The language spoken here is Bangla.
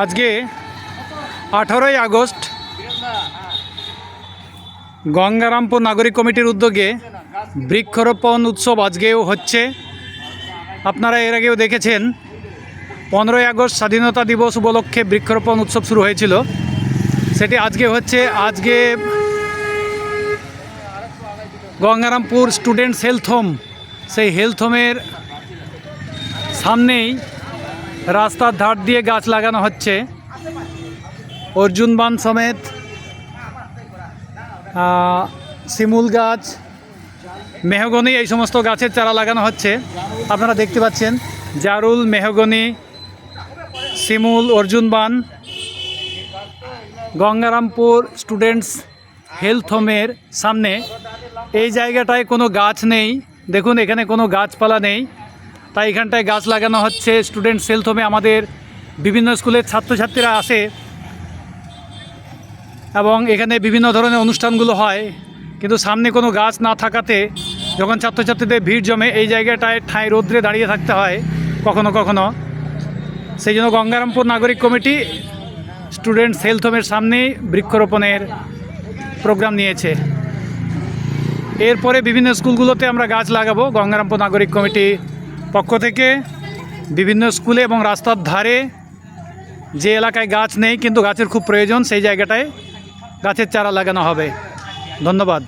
আজকে আঠারোই আগস্ট গঙ্গারামপুর নাগরিক কমিটির উদ্যোগে বৃক্ষরোপণ উৎসব আজকেও হচ্ছে। আপনারা এর আগেও দেখেছেন, পনেরোই আগস্ট স্বাধীনতা দিবস উপলক্ষে বৃক্ষরোপণ উৎসব শুরু হয়েছিল। সেটি আজকে হচ্ছে, আজকে গঙ্গারামপুর স্টুডেন্টস হেলথ হোম, সেই হেলথ হোমের সামনেই রাস্তার ধার দিয়ে গাছ লাগানো হচ্ছে। অর্জুন বান সমেত শিমুল গাছ, মেহগনি, এই সমস্ত গাছের চারা লাগানো হচ্ছে। আপনারা দেখতে পাচ্ছেন, জারুল, মেহগনি, শিমুল, অর্জুন বান, গঙ্গারামপুর স্টুডেন্টস হেলথ হোমের সামনে। এই জায়গাটায় কোনো গাছ নেই। দেখুন, এখানে কোনো গাছপালা নেই। তাই এখানটায় গাছ লাগানো হচ্ছে স্টুডেন্ট হেলথ হোমে আমাদের বিভিন্ন স্কুলের ছাত্রছাত্রীরা আসে। এবং এখানে বিভিন্ন ধরনের অনুষ্ঠানগুলো হয়। কিন্তু সামনে কোনো গাছ না থাকাতে যখন ছাত্রছাত্রীদের ভিড় জমে, এই জায়গাটায় ঠাঁই রোদ্রে দাঁড়িয়ে থাকতে হয় কখনো কখনো। সেই জন্য গঙ্গারামপুর নাগরিক কমিটি স্টুডেন্টস হেলথ হোমের সামনেই বৃক্ষরোপণের প্রোগ্রাম নিয়েছে। এরপরে বিভিন্ন স্কুলগুলোতে আমরা গাছ লাগাবো, গঙ্গারামপুর নাগরিক কমিটি পক্ষ থেকে বিভিন্ন স্কুলে এবং রাস্তার ধারে যে এলাকায় গাছ নেই, কিন্তু গাছের খুব প্রয়োজন, সেই জায়গাটায় গাছের চারা লাগানো হবে। ধন্যবাদ।